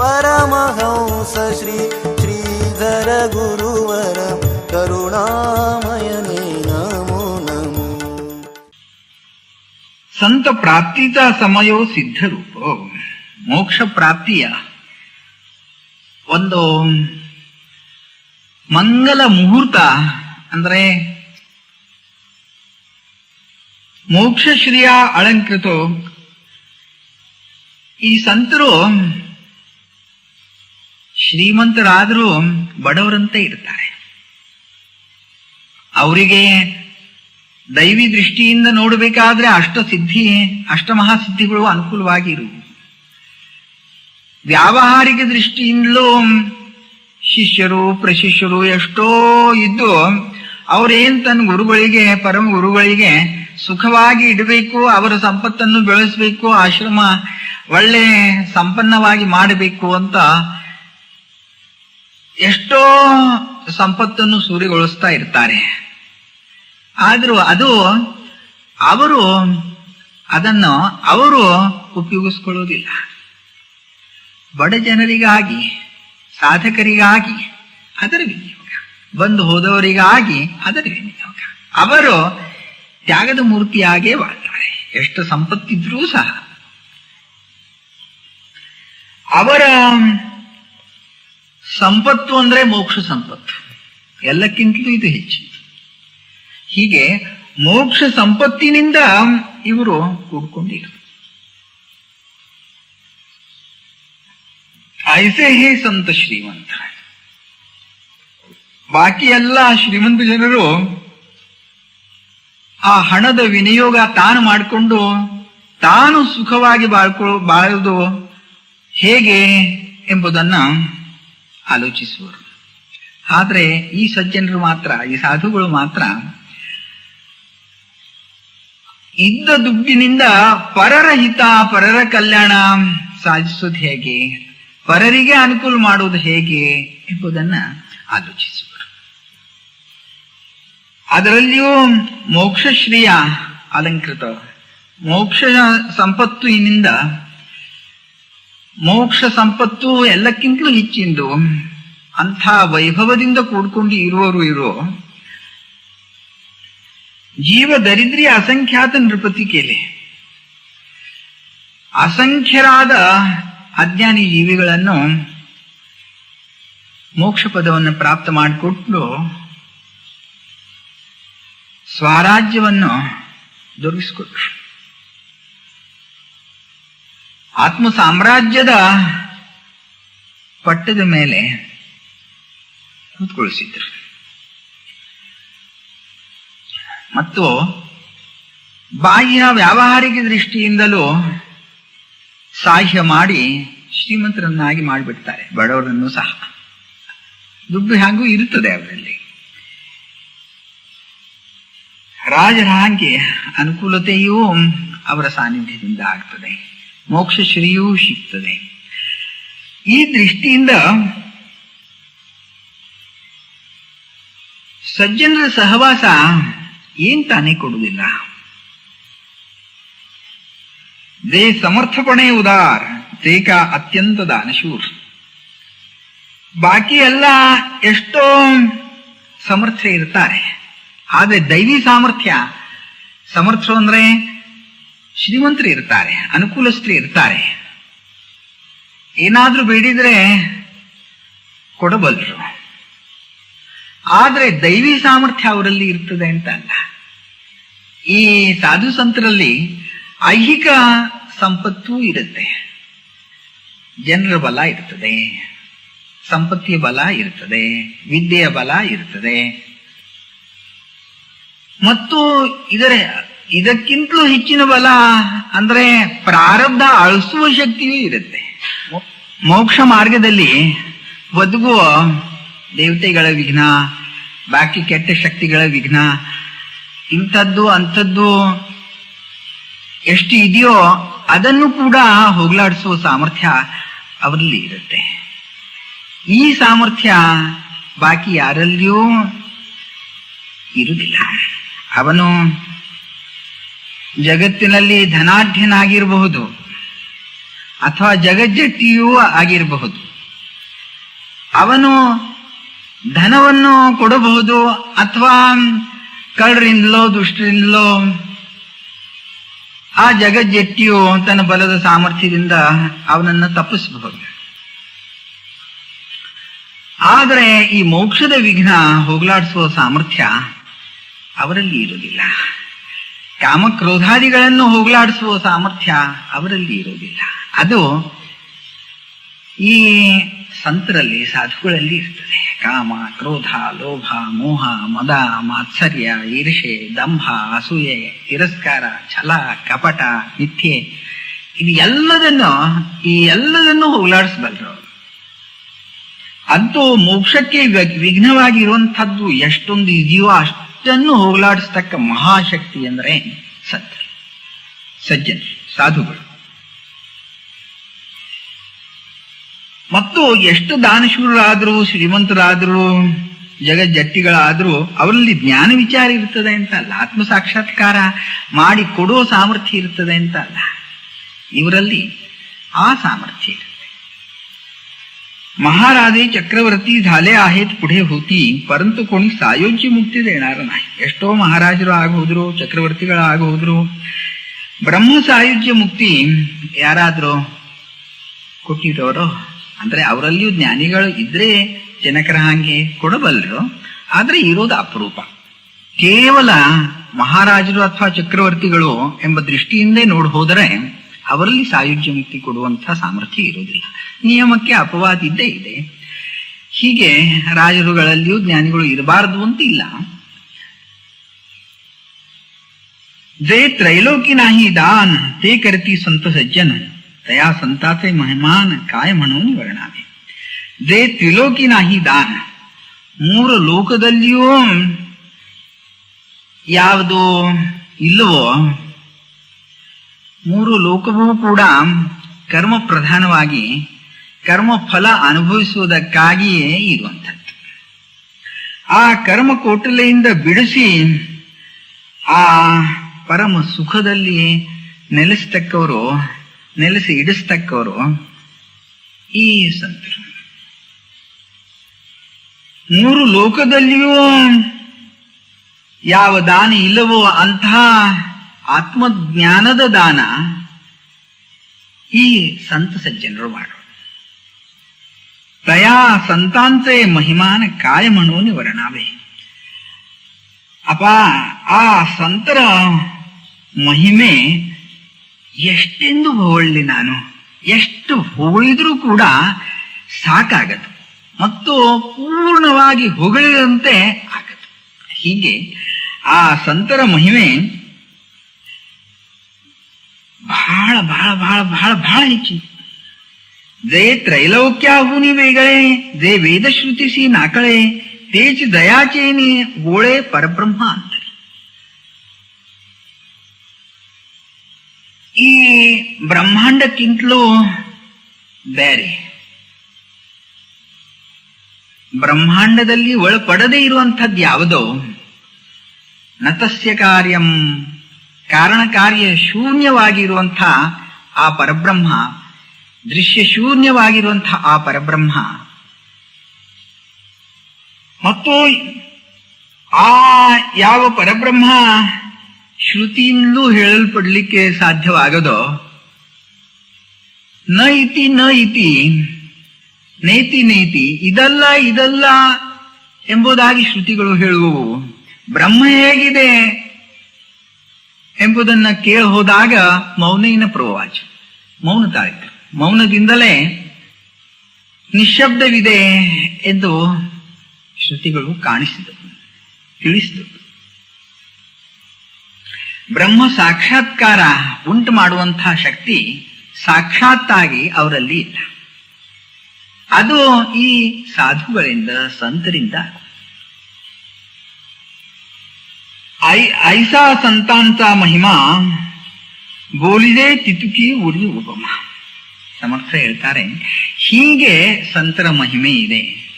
परमहंस श्री श्रीधर गुरुवर करुणामयने नमो नमो संत प्राप्तीचा ಸಮಯೋ ಸಿದ್ಧರೂಪ ಮೋಕ್ಷ ಪ್ರಾಪ್ತಿಯ ಒಂದು ಮಂಗಲ ಮುಹೂರ್ತ ಅಂದ್ರೆ ಮೋಕ್ಷಶ್ರೀಯ ಅಲಂಕೃತ ಈ ಸಂತರು ಶ್ರೀಮಂತರಾದರೂ ಬಡವರಂತೆ ಇರ್ತಾರೆ. ಅವರಿಗೆ ದೈವಿ ದೃಷ್ಟಿಯಿಂದ ನೋಡಬೇಕಾದ್ರೆ ಅಷ್ಟ ಸಿದ್ಧಿ ಅಷ್ಟಮಹಾಸಿದ್ಧಿಗಳು ಅನುಕೂಲವಾಗಿ ಇರುವು ವ್ಯಾವಹಾರಿಕ ದೃಷ್ಟಿಯಿಂದಲೂ ಶಿಷ್ಯರು, ಪ್ರಶಿಷ್ಯರು ಎಷ್ಟೋ ಇದ್ದು ಅವರೇನ್ ತನ್ನ ಗುರುಗಳಿಗೆ, ಪರಮ ಗುರುಗಳಿಗೆ ಸುಖವಾಗಿ ಇಡಬೇಕು, ಅವರ ಸಂಪತ್ತನ್ನು ಬೆಳೆಸಬೇಕು, ಆಶ್ರಮ ಒಳ್ಳೆ ಸಂಪನ್ನವಾಗಿ ಮಾಡಬೇಕು ಅಂತ ಎಷ್ಟೋ ಸಂಪತ್ತನ್ನು ಸೂರಿಗೊಳಿಸ್ತಾ ಇರ್ತಾರೆ. ಆದರೂ ಅದು ಅವರು ಅದನ್ನು ಅವರು ಉಪಯೋಗಿಸ್ಕೊಳ್ಳೋದಿಲ್ಲ. ಬಡ ಜನರಿಗಾಗಿ, ಸಾಧಕರಿಗಾಗಿ ಅದರ ವಿನಿಯೋಗ, ಬಂದು ಹೋದವರಿಗಾಗಿ ಅದರ ವಿನಿಯೋಗ. ಅವರು ತ್ಯಾಗದ ಮೂರ್ತಿಯಾಗೇ ಬಾಳ್ತಾರೆ ಎಷ್ಟು ಸಂಪತ್ತಿದ್ರೂ ಸಹ. ಅವರ ಸಂಪತ್ತು ಅಂದ್ರೆ ಮೋಕ್ಷ ಸಂಪತ್ತು. ಎಲ್ಲಕ್ಕಿಂತಲೂ ಇದು ಹೆಚ್ಚು. ಹೀಗೆ ಮೋಕ್ಷ ಸಂಪತ್ತಿನಿಂದ ಇವರು ಕೂಡ್ಕೊಂಡಿರು. ಐಸೆ ಹೇ ಸಂತ ಶ್ರೀಮಂತ. ಬಾಕಿ ಎಲ್ಲ ಶ್ರೀಮಂತ ಜನರು ಆ ಹಣದ ವಿನಿಯೋಗ ತಾನು ಮಾಡಿಕೊಂಡು ತಾನು ಸುಖವಾಗಿ ಬಾಳ್ಕೊ, ಬಾಳದು ಹೇಗೆ ಎಂಬುದನ್ನ ಆಲೋಚಿಸುವರು. ಆದರೆ ಈ ಸಜ್ಜನರು ಮಾತ್ರ, ಈ ಸಾಧುಗಳು ಮಾತ್ರ ಇದ್ದ ದುಡ್ಡಿನಿಂದ ಪರರ ಹಿತ, ಪರರ ಕಲ್ಯಾಣ ಸಾಧಿಸುವುದು ಹೇಗೆ? ಪರರಿಗೆ ಅನುಕೂಲ ಮಾಡುವುದು ಹೇಗೆ ಎಂಬುದನ್ನ ಆಲೋಚಿಸುವರು. ಅದರಲ್ಲಿಯೂ ಮೋಕ್ಷಶ್ರೀಯ ಅಲಂಕೃತ, ಮೋಕ್ಷ ಸಂಪತ್ತಿನಿಂದ ಮೋಕ್ಷ ಸಂಪತ್ತು ಎಲ್ಲಕ್ಕಿಂತಲೂ ಹೆಚ್ಚಿಂದು. ಅಂಥ ವೈಭವದಿಂದ ಕೂಡ್ಕೊಂಡು ಇರುವವರು ಇರೋ ಜೀವ ದರಿದ್ರಿಯ ಅಸಂಖ್ಯಾತ ನೃಪತಿ ಕೇಳಿ ಅಸಂಖ್ಯರಾದ ಅಜ್ಞಾನಿ ಜೀವಿಗಳನ್ನು ಮೋಕ್ಷ ಪದವನ್ನು ಪ್ರಾಪ್ತ ಮಾಡಿಕೊಟ್ಟು ಸ್ವರಾಜ್ಯವನ್ನು ದೊರಕಿಸಿಕೊಟ್ರು. ಆತ್ಮ ಸಾಮ್ರಾಜ್ಯದ ಪಟ್ಟದ ಮೇಲೆ ಕೂತ್ಕೊಳಿಸಿದ್ರು ಮತ್ತು ಬಾಹ್ಯ ವ್ಯಾವಹಾರಿಕ ದೃಷ್ಟಿಯಿಂದಲೂ ಸಾಹ್ಯ ಮಾಡಿ ಶ್ರೀಮಂತರನ್ನಾಗಿ ಮಾಡಿಬಿಡ್ತಾರೆ. ಬಡವರನ್ನು ಸಹ. ದುಡ್ಡು ಹಾಗೂ ಇರುತ್ತದೆ ಅವರಲ್ಲಿ. ರಾಜರ ಹಾಗೆ ಅನುಕೂಲತೆಯೂ ಅವರ ಸಾನ್ನಿಧ್ಯದಿಂದ ಆಗ್ತದೆ. ಮೋಕ್ಷ ಶ್ರೀಯೂ ಸಿಗ್ತದೆ. ಈ ದೃಷ್ಟಿಯಿಂದ ಸಜ್ಜನರ ಸಹವಾಸ ಏನ್ ತಾನೇ ಕೊಡುವುದಿಲ್ಲ. ದೇ ಸಮರ್ಥಪಣೆ ಉದಾರ್ ತೇಕ ಅತ್ಯಂತ ದಾನಶೂರ್. ಬಾಕಿ ಎಲ್ಲ ಎಷ್ಟೋ ಸಮರ್ಥ್ಯ ಇರ್ತಾರೆ. ಆದ್ರೆ ದೈವಿ ಸಾಮರ್ಥ್ಯ ಸಮರ್ಥ ಅಂದ್ರೆ ಶ್ರೀಮಂತರು ಇರ್ತಾರೆ, ಅನುಕೂಲಸ್ಥರು ಇರ್ತಾರೆ. ಏನಾದರೂ ಬೇಡಿದ್ರೆ ಕೊಡಬಲ್ರು. ಆದರೆ ದೈವಿ ಸಾಮರ್ಥ್ಯ ಅವರಲ್ಲಿ ಇರ್ತದೆ ಅಂತ ಅಲ್ಲ. ಈ ಸಾಧು ಸಂತರಲ್ಲಿ ಐಹಿಕ ಸಂಪತ್ತೂ ಇರುತ್ತೆ. ಜನರ ಬಲ ಇರ್ತದೆ, ಸಂಪತ್ತಿಯ ಬಲ ಇರ್ತದೆ, ವಿದ್ಯೆಯ ಬಲ ಇರ್ತದೆ. ಮತ್ತು ಇದರ ಇದಕ್ಕಿಂತಲೂ ಹೆಚ್ಚಿನ ಬಲ ಅಂದ್ರೆ ಪ್ರಾರಬ್ಧ ಅಳಿಸುವ ಶಕ್ತಿಯೂ ಇರುತ್ತೆ. ಮೋಕ್ಷ ಮಾರ್ಗದಲ್ಲಿ ಬದುಕುವ ದೇವತೆಗಳ ವಿಘ್ನ, ಬಾಕಿ ಕೆಟ್ಟ ಶಕ್ತಿಗಳ ವಿಘ್ನ, ಇಂಥದ್ದು, ಅಂಥದ್ದು ಎಷ್ಟು ಇದೆಯೋ ಅದನ್ನು ಕೂಡ ಹೋಗ್ಲಾಡಿಸುವ ಸಾಮರ್ಥ್ಯ ಅವರಲ್ಲಿ ಇರುತ್ತೆ. ಈ ಸಾಮರ್ಥ್ಯ ಬಾಕಿ ಯಾರಲ್ಲಿಯೂ ಇರುವುದಿಲ್ಲ. ಅವನು ಜಗತ್ತಿನಲ್ಲಿ ಧನಾಢ್ಯನಾಗಿರಬಹುದು ಅಥವಾ ಜಗಜ್ಜಟ್ಟಿಯೂ ಆಗಿರಬಹುದು. ಅವನು ಧನವನ್ನು ಕೊಡಬಹುದು ಅಥವಾ ಕಳ್ಳರಿಂದಲೋ ದುಷ್ಟರಿಂದಲೋ ಆ ಜಗಜ್ಜಟ್ಟಿಯು ತನ್ನ ಬಲದ ಸಾಮರ್ಥ್ಯದಿಂದ ಅವನನ್ನು ತಪ್ಪಿಸಬಹುದು. ಆದರೆ ಈ ಮೋಕ್ಷದ ವಿಘ್ನ ಹೋಗಲಾಡಿಸುವ ಸಾಮರ್ಥ್ಯ ಅವರಲ್ಲಿ ಇರುವುದಿಲ್ಲ. ಕಾಮಕ್ರೋಧಾದಿಗಳನ್ನು ಹೋಗಲಾಡಿಸುವ ಸಾಮರ್ಥ್ಯ ಅವರಲ್ಲಿ ಇರೋದಿಲ್ಲ ಅದು ಈ ಸಂತರಲ್ಲಿ, ಸಾಧುಗಳಲ್ಲಿ ಇರ್ತದೆ. ಕಾಮ, ಕ್ರೋಧ, ಲೋಭ, ಮೋಹ, ಮದ, ಮಾತ್ಸರ್ಯ ಈರ್ಷೆ ದಂಭ, ಅಸೂಯೆ, ತಿರಸ್ಕಾರ, ಛಲ, ಕಪಟ, ಮಿಥ್ಯೆ. ಇದು ಎಲ್ಲದನ್ನು, ಈ ಎಲ್ಲದನ್ನು ಹೋಗಲಾಡಿಸಬಲ್ಲರು ಅಂತೂ ಮೋಕ್ಷಕ್ಕೆ ವಿಘ್ನವಾಗಿರುವಂಥದ್ದು ಎಷ್ಟೊಂದು ಇದೆಯೋ ಇಷ್ಟನ್ನು ಹೋಗಲಾಡಿಸ್ತಕ್ಕ ಮಹಾಶಕ್ತಿ ಎಂದರೆ ಸತ್ಯ. ಸಜ್ಜನ ಸಾಧುಗಳು. ಮತ್ತು ಎಷ್ಟು ದಾನಶೂರರಾದರೂ, ಶ್ರೀಮಂತರಾದರೂ, ಜಗಜ್ಜಟ್ಟಿಗಳಾದರೂ, ಅವರಲ್ಲಿ ಜ್ಞಾನ ವಿಚಾರ ಇರ್ತದೆ ಅಂತ ಅಲ್ಲ, ಆತ್ಮ ಸಾಕ್ಷಾತ್ಕಾರ ಮಾಡಿ ಕೊಡೋ ಸಾಮರ್ಥ್ಯ ಇರ್ತದೆ ಅಂತ ಅಲ್ಲ. ಇವರಲ್ಲಿ ಆ ಸಾಮರ್ಥ್ಯ महाराजे चक्रवर्ती झाले आहेत पुढे होती परंतु कोणी सायोज्य मुक्ती देणार नाही ಎಷ್ಟೋ ಮಹಾರಾಜರು ಆಗೋದ್ರು ಚಕ್ರವರ್ತಿಗಳು ಆಗೋದ್ರು ಬ್ರಹ್ಮ ಸಾಯುಜ್ಯ ಮುಕ್ತಿ ಯಾರಾದ್ರೂ ಕೊಟ್ಟಿರೋರು ಅಂದ್ರೆ ಅವರಲ್ಲಿಯೂ ಜ್ಞಾನಿಗಳು ಇದ್ರೆ ಜನಕರ ಹಾಗೆ ಕೊಡಬಲ್ಲರು ಆದ್ರೆ ಇರೋದು ಅಪರೂಪ ಕೇವಲ ಮಹಾರಾಜರು ಅಥವಾ ಚಕ್ರವರ್ತಿಗಳು ಎಂಬ ದೃಷ್ಟಿಯಿಂದೇ ನೋಡ್ ಹೋದರೆ ಅವರಲ್ಲಿ ಸಾಯುಜ್ಯ ಮುಕ್ತಿ ಕೊಡುವಂತಹ ಸಾಮರ್ಥ್ಯ ಇರುವುದಿಲ್ಲ ನಿಯಮಕ್ಕೆ ಅಪವಾದ ಇದ್ದೇ ಇದೆ ಹೀಗೆ ರಾಜರುಗಳಲ್ಲಿಯೂ ಜ್ಞಾನಿಗಳು ಇರಬಾರದು ಅಂತ ಇಲ್ಲ जे त्रैलोकी नाही दान ते करती संत सज्जन तया संताचे महिमान काय म्हणून वर्णावे जे ತ್ರಿಲೋಕಿ ನಾಹಿ ದಾನ ಮೂರು ಲೋಕದಲ್ಲಿಯೂ ಯಾವುದು ಇಲ್ಲವೋ ಮೂರು ಲೋಕವೂ ಕೂಡ ಕರ್ಮ ಪ್ರಧಾನವಾಗಿ ಕರ್ಮ ಫಲ ಅನುಭವಿಸುವುದಕ್ಕಾಗಿಯೇ ಇರುವಂಥದ್ದು. ಆ ಕರ್ಮ ಕೋಟಲೆಯಿಂದ ಬಿಡಿಸಿ ಆ ಪರಮ ಸುಖದಲ್ಲಿ ನೆಲೆಸತಕ್ಕವರು, ನೆಲೆಸಿ ಇಡಿಸ್ತಕ್ಕವರು ಈ ಸಂತರು. ಮೂರು ಲೋಕದಲ್ಲಿಯೂ ಯಾವ ದಾನಿ ಇಲ್ಲವೋ ಅಂತಹ ಆತ್ಮಜ್ಞಾನದ ದಾನ ಈ ಸಂತ ಸಜ್ಜನರು ಮಾಡೋದು ತಯಾ ಸಂತಾಂತೆ ಮಹಿಮಾನ ಕಾಯಮಣೋ ನಿವರಣಾವೇ ವರ್ಣಾವೆ ಅಪ್ಪ ಆ ಸಂತರ ಮಹಿಮೆ ಎಷ್ಟೆಂದು ಹೊಗಳಿ ನಾನು. ಎಷ್ಟು ಹೊಗಳಿದ್ರೂ ಕೂಡ ಸಾಕಾಗದು. ಮತ್ತು ಪೂರ್ಣವಾಗಿ ಹೊಗಳಿದಂತೆ ಆಗದು. ಹೀಗೆ ಆ ಸಂತರ ಮಹಿಮೆ ಬಹಳ ಬಹಳ ಬಹಳ ಬಹಳ ಬಹಳ ಹೆಚ್ಚು ಜಯ ತ್ರೈಲೌಕ್ಯಾಹುನಿ ವೇಗಳೆ ಜಯ ವೇದಶ್ರುತಿಸಿ ನಾಕಳೆ ತೇಜ್ ದಯಾಚೇನಿ, ಗೋಳೆ ಪರಬ್ರಹ್ಮ ಅಂತ ಈ ಬ್ರಹ್ಮಾಂಡಕ್ಕಿಂತಲೂ ಬೇರೆ. ಬ್ರಹ್ಮಾಂಡದಲ್ಲಿ ಒಳಪಡದೇ ಇರುವಂಥದ್ದು ಯಾವುದೋ ನತಸ್ಯ ಕಾರ್ಯಂ ಕಾರಣ ಕಾರ್ಯ ಶೂನ್ಯವಾಗಿರುವಂಥ ಆ ಪರಬ್ರಹ್ಮ, ದೃಶ್ಯ ಶೂನ್ಯವಾಗಿರುವಂಥ ಆ ಪರಬ್ರಹ್ಮ. ಮತ್ತು ಆ ಯಾವ ಪರಬ್ರಹ್ಮ ಶ್ರುತಿಯಿಂದಲೂ ಹೇಳಲ್ಪಡಲಿಕ್ಕೆ ಸಾಧ್ಯವಾಗದೋ, ನ ಇತಿ ನ ಇತಿ, ನೇತಿ ನೇತಿ, ಇದಲ್ಲ ಇದಲ್ಲ ಎಂಬುದಾಗಿ ಶ್ರುತಿಗಳು ಹೇಳುವವು. ಬ್ರಹ್ಮ ಹೇಗಿದೆ? ಎಂಬುದನ್ನ ಕೇಳ ಹೋದಾಗ ಮೌನೇನ ಪ್ರವಾಚ, ಮೌನ ತಾಳಿತು ಮೌನದಿಂದಲೇ ನಿಶಬ್ದವಿದೆ ಎಂದು ಶ್ರುತಿಗಳು ಕಾಣಿಸಿದವು, ತಿಳಿಸಿದವು. ಬ್ರಹ್ಮ ಸಾಕ್ಷಾತ್ಕಾರ ಉಂಟು ಮಾಡುವಂತಹ ಶಕ್ತಿ ಸಾಕ್ಷಾತ್ತಾಗಿ ಅವರಲ್ಲಿ ಇಲ್ಲ. ಅದು ಈ ಸಾಧುಗಳಿಂದ, ಸಂತರಿಂದ ಐ ಐಸಾ ಸಂತಾಂತ ಮಹಿಮಾ, ಗೋಲಿದೆ ತಿತುಕಿ ಉರಿ ಉಪಮ. ಸಮರ್ಥ ಹೇಳ್ತಾರೆ, ಹೀಗೆ ಸಂತರ ಮಹಿಮೆ ಇದೆ.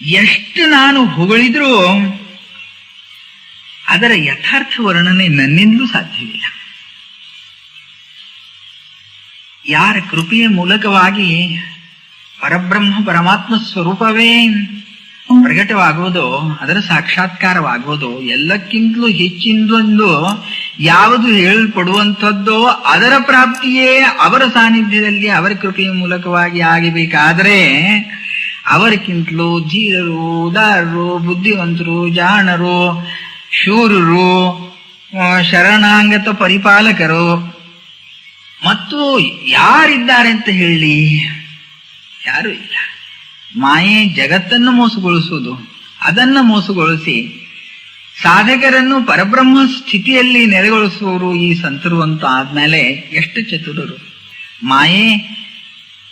ಎಷ್ಟು ನಾನು ಹೊಗಳಿದ್ರೂ ಅದರ ಯಥಾರ್ಥ ವರ್ಣನೆ ನನ್ನಿಂದಲೂ ಸಾಧ್ಯವಿಲ್ಲ. ಯಾರ ಕೃಪೆಯ ಮೂಲಕವಾಗಿ ಪರಬ್ರಹ್ಮ ಪರಮಾತ್ಮ ಸ್ವರೂಪವೇ ಪ್ರಕಟವಾಗುವುದೋ, ಅದರ ಸಾಕ್ಷಾತ್ಕಾರವಾಗುವುದು, ಎಲ್ಲಕ್ಕಿಂತಲೂ ಹೆಚ್ಚಿಂದೊಂದು ಯಾವುದು ಹೇಳಲ್ಪಡುವಂಥದ್ದೋ ಅದರ ಪ್ರಾಪ್ತಿಯೇ ಅವರ ಸಾನ್ನಿಧ್ಯದಲ್ಲಿ, ಅವರ ಕೃಪೆಯ ಮೂಲಕವಾಗಿ ಆಗಬೇಕಾದರೆ, ಅವರಿಗಿಂತಲೂ ಧೀರರು, ಉದಾರರು, ಬುದ್ಧಿವಂತರು, ಜಾಣರು, ಶೂರರು ಶರಣಾಂಗತ ಪರಿಪಾಲಕರು. ಮತ್ತು ಯಾರಿದ್ದಾರೆ ಅಂತ ಹೇಳಿ? ಯಾರು ಇಲ್ಲ. ಮಾಯೆ ಜಗತ್ತನ್ನು ಮೋಸಗೊಳಿಸುವುದು. ಅದನ್ನ ಮೋಸಗೊಳಿಸಿ ಸಾಧಕರನ್ನು ಪರಬ್ರಹ್ಮ ಸ್ಥಿತಿಯಲ್ಲಿ ನೆಲೆಗೊಳಿಸುವವರು ಈ ಸಂತರು ಅಂತ ಆದ್ಮೇಲೆ ಎಷ್ಟು ಚತುರರು. ಮಾಯೆ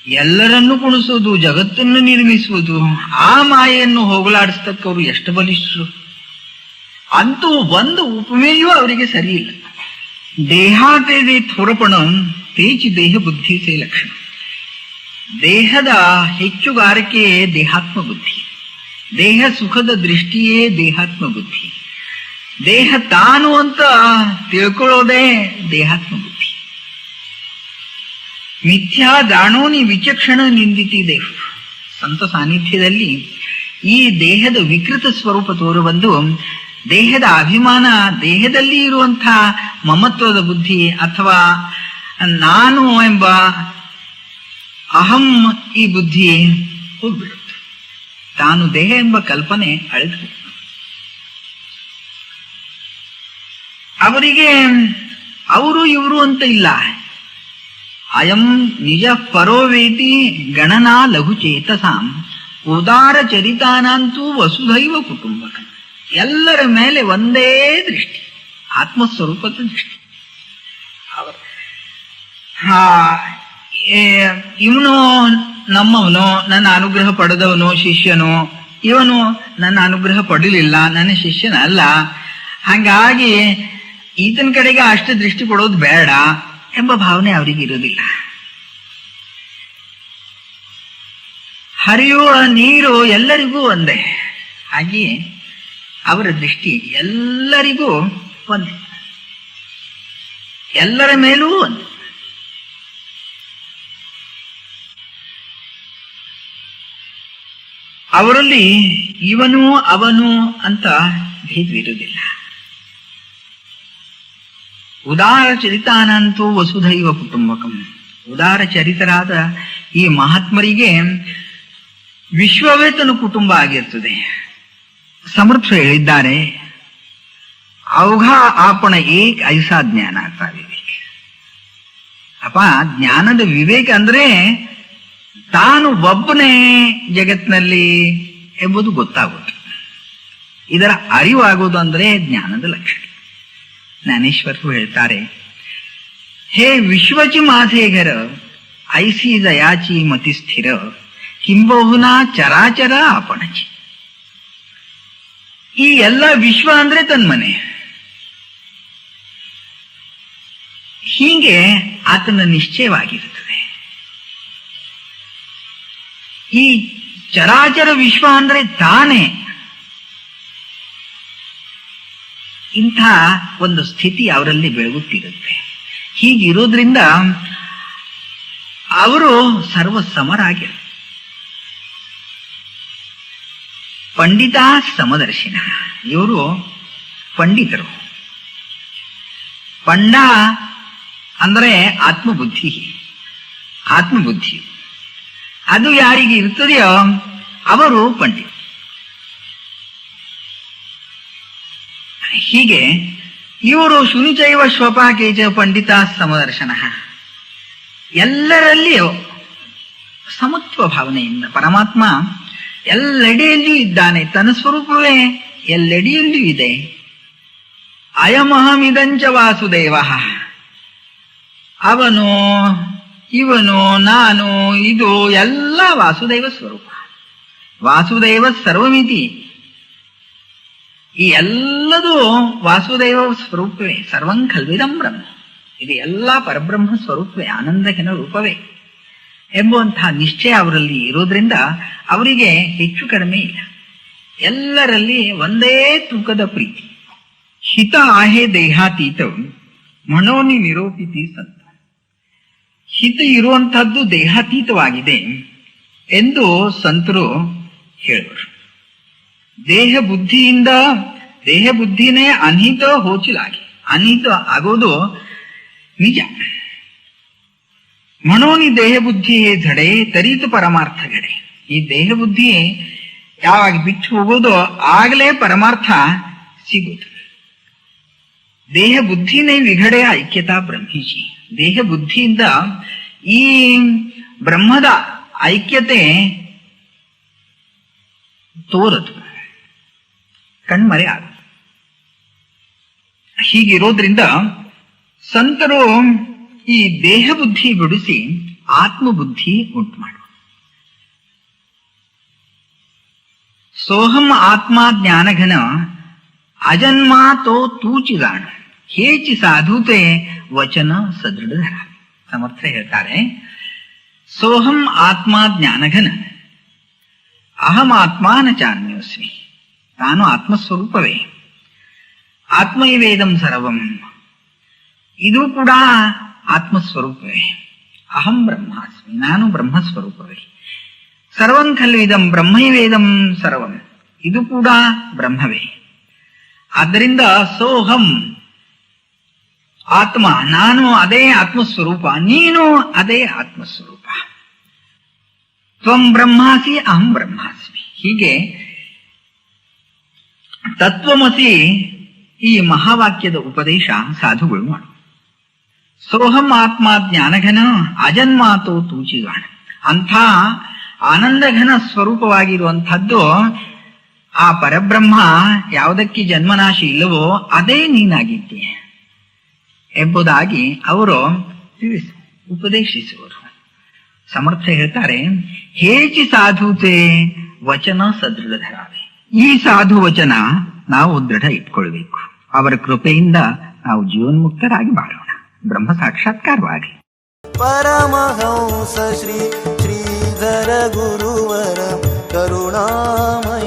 ಎಲ್ಲರನ್ನು ಕುಣಿಸುವುದು, ಜಗತ್ತನ್ನು ನಿರ್ಮಿಸುವುದು, ಆ ಮಾಯೆಯನ್ನು ಹೋಗಲಾಡಿಸ್ತಕ್ಕವರು ಎಷ್ಟು ಬಲಿಷ್ಠರು. ಅಂತೂ ಒಂದು ಉಪಮೆಯೂ ಅವರಿಗೆ ಸರಿಯಿಲ್ಲ. ದೇಹಾತೇದೆ ತೋರಪಣ ತೇಜ್ ದೇಹ ಬುದ್ಧಿ ಸೇ ಲಕ್ಷಣ. ದೇಹದ ಹೆಚ್ಚುಗಾರಿಕೆಯೇ ದೇಹಾತ್ಮ ಬುದ್ಧಿ ದೇಹ ಸುಖದ ದೃಷ್ಟಿಯೇ ದೇಹಾತ್ಮ ಬುದ್ಧಿ ದೇಹ ತಾನು ಅಂತ ತಿಳ್ಕೊಳ್ಳೋದೇ ದೇಹಾತ್ಮ ಬುದ್ಧಿ ಮಿಥ್ಯಾ ದಾಣೋನಿ ವಿಚಕ್ಷಣ ನಿಂದಿತಿ ದೇಹ. ಸಂತ ಸಾನ್ನಿಧ್ಯದಲ್ಲಿ ಈ ದೇಹದ ವಿಕೃತ ಸ್ವರೂಪ ತೋರುವಂದು ದೇಹದ ಅಭಿಮಾನ ದೇಹದಲ್ಲಿ ಇರುವಂತಹ ಮಮತ್ವದ ಬುದ್ಧಿ ಅಥವಾ ನಾನು ಎಂಬ ಅಹಂ ಈ ಬುದ್ಧಿ ಹೋಗ್ಬಿಡುತ್ತೆ. ತಾನು ದೇಹ ಎಂಬ ಕಲ್ಪನೆ ಅಳೆದು. ಅವರಿಗೆ ಅವರು ಇವರು ಅಂತ ಇಲ್ಲ. ಅಯಂ ನಿಜ ಪರೋವೇತಿ ಗಣನಾ ಲಘು ಚೇತಸಾಂ. ಉದಾರ ಚರಿತಾನಂತೂ ವಸುಧೈವ ಕುಟುಂಬಕ. ಎಲ್ಲರ ಮೇಲೆ ಒಂದೇ ದೃಷ್ಟಿ, ಆತ್ಮಸ್ವರೂಪದ ದೃಷ್ಟಿ. ಹಾ ಇವನು ನಮ್ಮವನು, ನನ್ನ ಅನುಗ್ರಹ ಪಡೆದವನು, ಶಿಷ್ಯನು. ಇವನು ನನ್ನ ಅನುಗ್ರಹ ಪಡಲಿಲ್ಲ, ನನ್ನ ಶಿಷ್ಯನ ಅಲ್ಲ ಹಾಗಾಗಿ ಈತನ ಕಡೆಗೆ ಅಷ್ಟು ದೃಷ್ಟಿ ಕೊಡೋದು ಬೇಡ ಎಂಬ ಭಾವನೆ ಅವರಿಗೆ ಇರೋದಿಲ್ಲ ಹರಿಯುವ ನೀರು ಎಲ್ಲರಿಗೂ ಒಂದೇ. ಹಾಗೆಯೇ ಅವರ ದೃಷ್ಟಿ ಎಲ್ಲರಿಗೂ ಒಂದೇ. ಎಲ್ಲರ ಮೇಲೂ ಒಂದೇ. ಅವರಲ್ಲಿ ಇವನು ಅವನು ಅಂತ ಭೇದವಿರುವುದಿಲ್ಲ. ಉದಾರ ಚರಿತಾನಂತೂ ವಸುಧೈವ ಕುಟುಂಬಕಂ. ಉದಾರ ಚರಿತರಾದ ಈ ಮಹಾತ್ಮರಿಗೆ ವಿಶ್ವವೇತನ ಕುಟುಂಬ ಆಗಿರ್ತದೆ. ಸಮರ್ಥ ಹೇಳಿದ್ದಾರೆ. ಅವಘ ಆಪಣ ಏಕ್ ಐಸಾ ಜ್ಞಾನ ಅಂತ ವಿವೇಕ ಅಪ್ಪ ಜ್ಞಾನದ ವಿವೇಕ ಅಂದ್ರೆ ತಾನು ಒಬ್ಬನೇ ಜಗತ್ನಲ್ಲಿ ಎಂಬುದು ಗೊತ್ತಾಗುತ್ತೆ ಇದರ ಅರಿವಾಗುವುದು ಅಂದರೆ ಜ್ಞಾನದ ಲಕ್ಷಣ. ಜ್ಞಾನೇಶ್ವರರು ಹೇಳ್ತಾರೆ, ಹೇ ವಿಶ್ವಚಿ ಮಾಧೇಗರ ಐಸಿ ದಯಾಚಿ ಮತಿ ಸ್ಥಿರ, ಕಿಂಬಹುನ ಚರಾಚರ ಅಪಣಚಿ. ಈ ಎಲ್ಲ ವಿಶ್ವ ಅಂದ್ರೆ ತನ್ಮನೆ. ಹೀಗೆ ಆತನ ನಿಶ್ಚಯವಾಗಿರುತ್ತದೆ. ಈ ಚರಾಚರ ವಿಶ್ವ ಅಂದ್ರೆ ತಾನೇ. ಇಂಥ ಒಂದು ಸ್ಥಿತಿ ಅವರಲ್ಲಿ ಬೆಳಗುತ್ತಿರುತ್ತೆ. ಹೀಗಿರೋದ್ರಿಂದ ಅವರು ಸರ್ವ ಸಮರಾಗಿರು ಪಂಡಿತ ಸಮದರ್ಶಿನ. ಇವರು ಪಂಡಿತರು. ಪಂಡ ಅಂದ್ರೆ ಆತ್ಮಬುದ್ಧಿ. ಆತ್ಮಬುದ್ಧಿ ಅದು ಯಾರಿಗೆ ಇರ್ತದೆಯೋ ಅವರು ಪಂಡಿತ ಹೀಗೆ ಇವರು ಶುನಿಚೈವ ಶ್ವಪಾಕೇಚ ಪಂಡಿತ ಸಮದರ್ಶನ. ಎಲ್ಲರಲ್ಲಿಯೂ ಸಮತ್ವ ಭಾವನೆಯಿಂದ ಪರಮಾತ್ಮ ಎಲ್ಲೆಡೆಯಲ್ಲಿಯೂ ಇದ್ದಾನೆ, ತನ್ನ ಸ್ವರೂಪವೇ ಎಲ್ಲೆಡೆಯಲ್ಲಿಯೂ ಇದೆ. ಅಯಮಹಮಿದಂಚ ವಾಸುದೇವ. ಅವನು ಇವನು, ನಾನು, ಇದು ಎಲ್ಲ ವಾಸುದೇವ ಸ್ವರೂಪ. ವಾಸುದೇವ ಸರ್ವಮಿತಿ. ಈ ಎಲ್ಲದೂ ವಾಸುದೇವ ಸ್ವರೂಪವೇ, ಸರ್ವಂ ಕಲ್ವಿದಂ ಬ್ರಹ್ಮ. ಇದು ಎಲ್ಲ ಪರಬ್ರಹ್ಮ ಸ್ವರೂಪವೇ ಆನಂದಕಿನ ರೂಪವೇ. ಎಂಬುವಂತಹ ನಿಶ್ಚಯ ಅವರಲ್ಲಿ ಇರೋದ್ರಿಂದ ಅವರಿಗೆ ಹೆಚ್ಚು ಕಡಿಮೆ ಇಲ್ಲ. ಎಲ್ಲರಲ್ಲಿ ಒಂದೇ ತೂಕದ ಪ್ರೀತಿ. ಹಿತ ಆಹೆ ದೇಹಾತೀತ ಮನೋನಿ ನಿರೂಪಿತಿ ಸಂತ. ಇದು ಇರುವಂತಹದ್ದು ದೇಹಾತೀತವಾಗಿದೆ ಎಂದು ಸಂತರು ಹೇಳುವರು. ದೇಹ ಬುದ್ಧಿಯಿಂದ, ದೇಹ ಬುದ್ಧಿನೇ ಅನಿಹಿತ ಹೋಚಿಲಾಗಿ. ಅನಿಹಿತ ಆಗೋದು ನಿಜ. ಮನೋನಿ ದೇಹ ಬುದ್ಧಿ ಧಡೆ ತರಿತು ಪರಮಾರ್ಥ ಗಡೆ ಈ ದೇಹ ಬುದ್ಧಿ ಯಾವಾಗ ಬಿಟ್ಟು ಹೋಗೋದು ಆಗಲೇ ಪರಮಾರ್ಥ ಸಿಗುತ್ತದೆ. ದೇಹ ಬುದ್ಧಿನೇ ವಿಘಡೆ ಐಕ್ಯತಾ ಬ್ರಹ್ಮೀಜಿ. ದೇಹ ಬುದ್ಧಿಯಿಂದ ಈ ಬ್ರಹ್ಮದ ಐಕ್ಯತೆ ತೋರದು. ಕಣ್ಮರೆ ಆಗ. ಹೀಗಿರೋದ್ರಿಂದ ಸಂತರು ಈ ದೇಹ ಬುದ್ಧಿ ಬಿಡಿಸಿ ಆತ್ಮಬುದ್ಧಿ ಉಂಟು ಮಾಡು ಸೋಹಂ ಆತ್ಮ ಜ್ಞಾನಘನ ಅಜನ್ಮಾತೋ ತೂಚಿದಾಣ ಹೇಚಿ ಸಾಧುತೆ ವಚನ ಸದೃಢ ಸಮರ್ಥ ಹೇಳ್ತಾರೆ. ಸೋಹಂ ಆತ್ಮ ಜ್ಞಾನಘನ. ಅಹಂ ಆತ್ಮಾನ ಚಾನ್ಯೋಸ್ಮಿ. ತಾನು ಆತ್ಮಸ್ವರೂಪವೇ. ಆತ್ಮೈವೇದಂ ಸರ್ವಂ. ಇದು ಕೂಡ ಆತ್ಮಸ್ವರೂಪವೇ. ಅಹಂ ಬ್ರಹ್ಮಾಸ್ಮಿ, ನಾನು ಬ್ರಹ್ಮಸ್ವರೂಪವೇ. ಸರ್ವಂ ಖಲ್ವಿದಂ ಬ್ರಹ್ಮೈವೇದಂ ಸರ್ವಂ. ಇದು ಕೂಡ ಬ್ರಹ್ಮವೇ. ಆದ್ದರಿಂದ ಸೋಹಂ ಆತ್ಮ, ನಾನು ಅದೇ ಆತ್ಮಸ್ವರೂಪ, ನೀನು ಅದೇ ಆತ್ಮಸ್ವರೂಪ. ತ್ವಂ ಬ್ರಹ್ಮಾಸಿ, ಅಹಂ ಬ್ರಹ್ಮಾಸ್ಮಿ. ಹೀಗೆ ತತ್ವಮಸಿ ಈ ಮಹಾವಾಕ್ಯದ ಉಪದೇಶ ಸಾಧುಗಳು ಮಾಡು. ಸೋಹಂ ಆತ್ಮ ಜ್ಞಾನಘನ, ಅಜನ್ಮಾತೋ ತೂಚಿಗಾಣ. ಅಂಥ ಆನಂದಘನ ಸ್ವರೂಪವಾಗಿರುವಂಥದ್ದು ಆ ಪರಬ್ರಹ್ಮ ಯಾವುದಕ್ಕೆ ಜನ್ಮನಾಶಿ ಇಲ್ಲವೋ ಅದೇ ನೀನಾಗಿದ್ದೀಯ. ಎಂಬುದಾಗಿ ಅವರು ಉಪದೇಶಿಸುವರು. ಸಮರ್ಥ ಹೇಳ್ತಾರೆ ಹೇಚಿ ಸಾಧುತೆ? ವಚನ ಸದೃಢರಾವೆ. ಈ ಸಾಧು ವಚನ ನಾವು ದೃಢ ಇಟ್ಕೊಳ್ಬೇಕು. ಅವರ ಕೃಪೆಯಿಂದ ನಾವು ಜೀವನ್ಮುಕ್ತರಾಗಿ ಮಾಡೋಣ ಬ್ರಹ್ಮ ಸಾಕ್ಷಾತ್ಕಾರವಾಗಿ. ಪರಮಹಂಸ ಶ್ರೀ ಶ್ರೀಧರ ಗುರುವರ ಕರುಣಾಮ